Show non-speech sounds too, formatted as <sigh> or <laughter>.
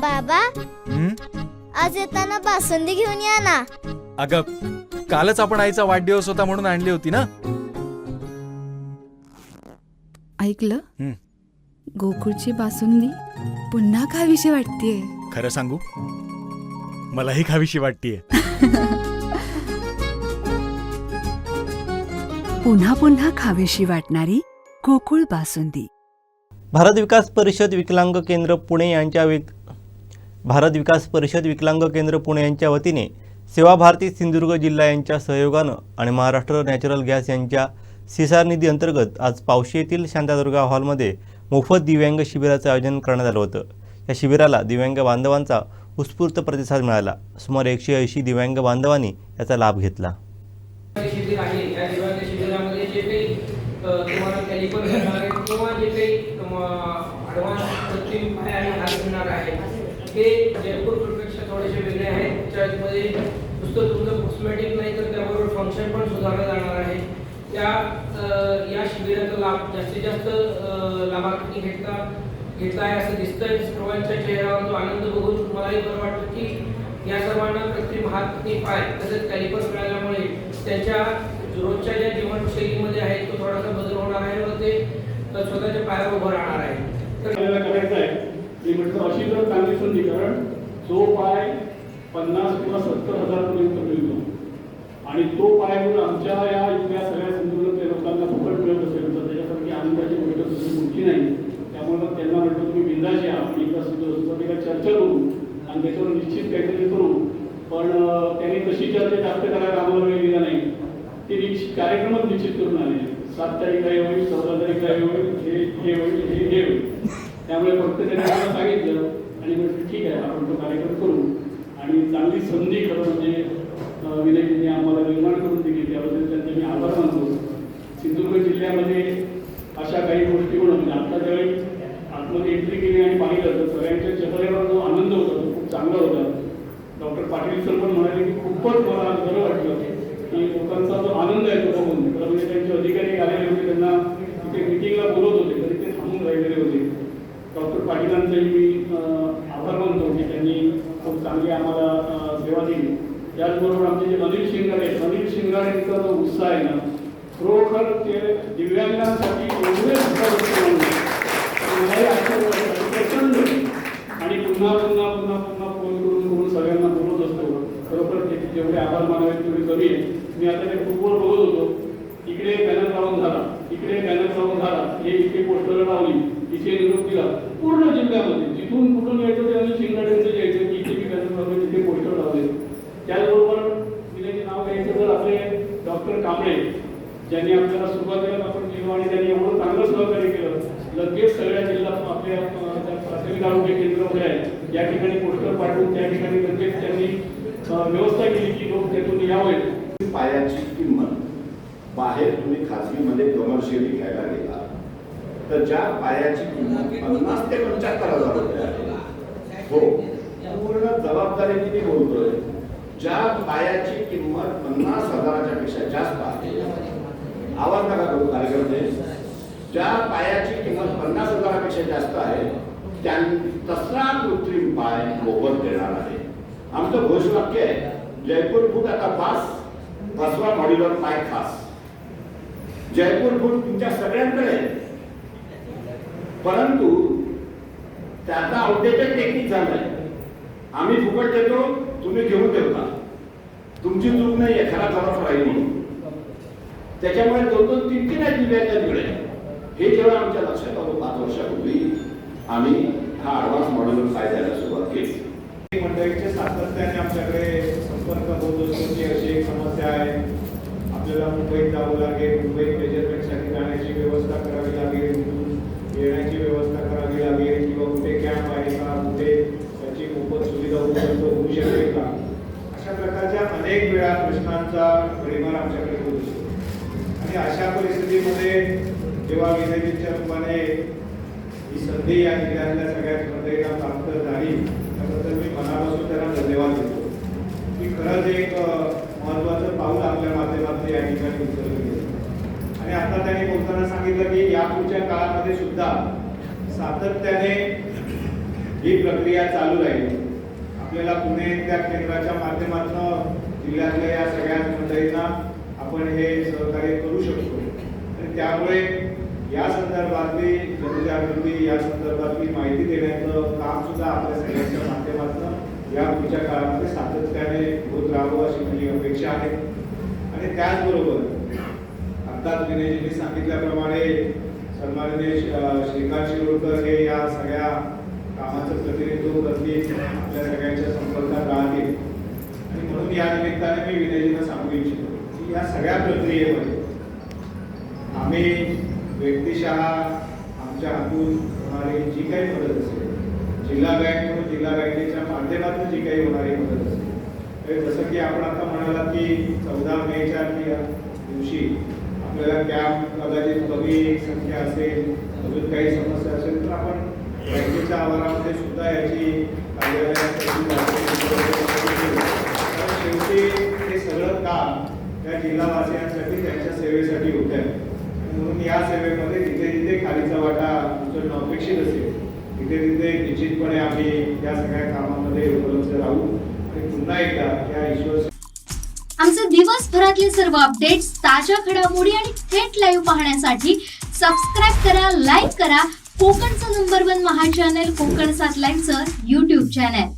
बाबा. हं? आज येताना बासुंदी घेऊन या ना. अगं कालच आपण आईचा वाढदिवस होता म्हणून आणली होती ना? ऐकलं? हं. गोकुळची बासुंदी पुन्हा खावीशी वाटतेय. खरं सांगू? मलाही खावीशी वाटतीये. <laughs> पुन्हा पुन्हा खावीशी वाटणारी गोकुळ बासुंदी. भारत विकास परिषद विकलांग केंद्र पुणे यांच्या भारत विकास परिषद विकलांग केंद्र पुणे यांच्या वतीने सेवा भारती सिंधुदुर्ग जिल्हा यांच्या सहयोगानं आणि महाराष्ट्र नॅचरल गॅस यांच्या सिसार निधी अंतर्गत आज पावशी येथील शांतादुर्गा हॉलमध्ये मोफत दिव्यांग शिबिराचं आयोजन करण्यात आलं होतं. या शिबिराला दिव्यांग बांधवांचा उत्स्फूर्त प्रतिसाद मिळाला. सुमारे एकशे ऐंशी दिव्यांग बांधवांनी याचा लाभ घेतला. शिबिर आहे. या दिव्यांग शिबिरामध्ये जे काही तुम्हाला किंवा जे काही ॲडव्हान्स कृत्रिम आहे ते जयपूरपेक्षा थोडेसे वेगळे आहेत त्याच्यामध्ये नुसतं तुमचं कॉस्मेटिक नाही तर त्याबरोबर फंक्शन पण सुधारलं जाणार आहे. त्या या शिबिराचा लाभ जास्तीत जास्त लाभार्थी घेतला घेतला आहे असं दिसतंय. सर्वांच्या चेहऱ्यावर तो आनंद बघून मलाही बरं वाटतं की या सर्वांना कृत्रिम हात आणि पाय तसेच कॅलिपर मिळाल्यामुळे त्यांच्या रोजच्या ज्या जीवनशैलीमध्ये आहे तो थोडासा बदल होणार आहे व ते स्वतःच्या पायावर उभं राहणार आहे. तर आपल्याला करायचं आहे मी म्हटलं अशी जर चांगली संधी कारण जो पाय पन्नास किंवा सत्तर हजारपर्यंत मिळतो. आणि तो पाय म्हणून आमच्या या इथल्या सगळ्या सिंधुदुर्गच्या लोकांना फुकट मिळत असेल तर त्याच्यासारखी आनंदाची गोष्ट दुसरी कुठली नाही. त्यामुळे त्यांना म्हटलं तुम्ही बिंदाशी या आपण एका सुद्धा चर्चा करू आणि त्याच्यावर निश्चित काहीतरी करू. पण त्यांनी तशी चर्चा जास्त करायला आम्हाला वेळ दिला नाही. ते निश्चित कार्यक्रमच निश्चित करून आले. सात तारीख काय होईल चौदा तारीख काय होईल हे हे होईल हे हे होईल. त्यामुळे फक्त त्यांनी मला सांगितलं आणि म्हटलं ठीक आहे आपण तो कार्यक्रम करू. आणि चांगली संधी खरं म्हणजे विनयजींनी आम्हाला निर्माण करून दिली. त्याबद्दल त्यांचे मी आभार मानतो. सिंधुदुर्ग जिल्ह्यामध्ये अशा काही गोष्टी होणं म्हणजे आता ज्यावेळी आतमध्ये एंट्री केली आणि पाहिलं तर सगळ्यांच्या चेहऱ्यावर जो आनंद होता तो खूप चांगला होता. डॉक्टर पाटील सर पण म्हणाले की खूपच मला बरं वाटलं की लोकांचा जो आनंद आहे तो बघून खरं म्हणजे त्यांचे अधिकारी आलेले होते त्यांना तिथे मिटिंगला बोलत होते तरी ते थांबून राहिलेले होते डॉक्टर पाटीलांचंही मी अं, आभार मानतो की त्यांनी खूप चांगली आम्हाला अं, सेवा दिली त्याचबरोबर आमचे जे अनिल शिंगारे आहेत शिंगारेंचा जो उत्साह आहे ना खरोखर ते दिव्यांगांसाठी एवढे प्रचंड आणि पुन्हा पुन्हा पुन्हा पुन्हा फोन करून करून सगळ्यांना बोलत असतो. खरोखर जेवढे आभार मानावे तेवढे कमी आहे. मी आता ते फुटबॉल बघत होतो. इकडे बॅनर लावून झाला इकडे बॅनर लावून झाला हे इथे पोस्टर लावली इथे निरोप दिला पूर्ण जिल्ह्यामध्ये जिथून कुठून यायचं ते आणि शिंगाड्यांचं यायचं की इथे मी बॅनर लावले तिथे पोस्टर लावले त्याचबरोबर विनयचे नाव घ्यायचं तर आपले डॉक्टर कांबळे ज्यांनी आपल्याला सुरुवातीला आपण केलो आणि त्यांनी एवढं चांगलं सहकार्य केलं लगेच सगळ्या जिल्हा आपल्या ज्या प्राथमिक आरोग्य केंद्र जे आहे या ठिकाणी पोस्टर पाठवून त्या ठिकाणी लगेच त्यांनी व्यवस्था केली की लोक त्यातून यावेत पायाची किंमत. बाहेर तुम्ही खाजगीमध्ये कमर्शियली घ्यायला गेला तर ज्या पायाची किंमत पन्नास ते पंच्याहत्तर हजार रुपये आहे. हो. पूर्ण जबाबदारीने मी बोलतोय? ज्या पायाची किंमत पन्नास हजाराच्या पेक्षा जास्त आहे. आवाज नका करू कार्यक्रम ज्या पायाची किंमत पन्नास हजारापेक्षा जास्त आहे त्या तसला कृत्रिम पाय मोफत देणार आहे. आमचं घोषवाक्य आहे जयपूर फूट आता फास बसवा मॉड्युलर पाय खास. जयपूर फूट तुमच्या सगळ्यांकडे आहे. परंतु त्याचा आउटडेटेड टेक्निक झालाय. आम्ही फुकट देतो तुम्ही घेऊन ठेवता. तुमची चूक नाही खरा खराब राहील म्हणून. त्याच्यामुळे दोन दोन तीन तीन आहेत दिव्यांच्या तिकडे हे जेव्हा आमच्या लक्षात आलं पाच वर्षापूर्वी आम्ही हा ॲडव्हान्स मॉडेल फायद्याला सुरुवात केली. मंडळीचे सातत्याने आमच्याकडे संपर्क होत असतो की अशी एक समस्या आहे. आपल्याला मुंबईत जावं लागेल मुंबईत मेजरमेंटसाठी जाण्याची व्यवस्था करावी लागेल येण्याची व्यवस्था करावी लागेल किंवा कुठे कॅम्प आहे का कुठे त्याची मोफत सुविधा उपलब्ध होऊ शकेल का? अशा प्रकारच्या अनेक वेळा प्रश्नांचा परिमाण आमच्याकडे होत असतो. आणि अशा परिस्थितीमध्ये जेव्हा विनंतीच्या रूपाने ही संधी या जिल्ह्यातल्या सगळ्याच मंडळींना प्राप्त झाली त्याबद्दल मी मनापासून त्यांना धन्यवाद देतो. की खरंच एक महत्त्वाचं पाऊल आपल्या माध्यमातून या ठिकाणी उचललं गेलं. आणि आता त्यांनी बोलताना सांगितलं की यापुढच्या काळामध्ये सुद्धा सातत्याने ही प्रक्रिया चालू राहील. आपल्याला पुणे त्या केंद्राच्या माध्यमातून जिल्ह्यातल्या या सगळ्या मंडळींना आपण हे सहकार्य करू शकतो. आणि त्यामुळे या संदर्भातली जनजागृती या संदर्भातली माहिती देण्याचं काम सुद्धा आपल्या सगळ्यांच्या माध्यमातून या पुढच्या काळामध्ये सातत्याने होत राहावं अशी माझी अपेक्षा आहे. आणि त्याचबरोबर आत्ताच विनयजींनी सांगितल्याप्रमाणे सन्माननीय श्रीकांत शिरोडकर हे या सगळ्या कामाचं प्रतिनिधित्व करतील आपल्या सगळ्यांच्या संपर्कात राहतील. आणि म्हणून या निमित्ताने मी विनयजींना सांगू इच्छितो की या सगळ्या प्रक्रियेमध्ये आम्ही व्यक्तिशः आमच्या हातून होणारी जी काही मदत असेल जिल्हा बँक म्हणून जिल्हा बँकेच्या माध्यमातून जी काही होणारी मदत असेल जसं की आपण आता म्हणाला की चौदा मेच्या दिवशी आपल्याला कॅम्प कदाचित कमी संख्या असेल अजून काही समस्या असेल तर आपण बँकेच्या आवारामध्ये सुद्धा याची कार्यालयासाठी शेवटी हे सगळं काम त्या जिल्हावासियांसाठी त्यांच्या सेवेसाठी होत आहे म्हणून या सेवेमध्ये जिथे जिथे खालीचा वाटा उचलणं अपेक्षित असेल तिथे तिथे निश्चितपणे आम्ही या सगळ्या कामामध्ये उपलब्ध राहू. आणि पुन्हा एकदा या ईश्वर आमचे दिवसभरातले सर्व अपडेट्स ताज्या घडामोडी आणि थेट लाईव्ह पाहण्यासाठी सबस्क्राईब करा लाईक करा. कोकणचं नंबर वन महा चॅनल कोकण सात लाईनचं युट्यूब चॅनल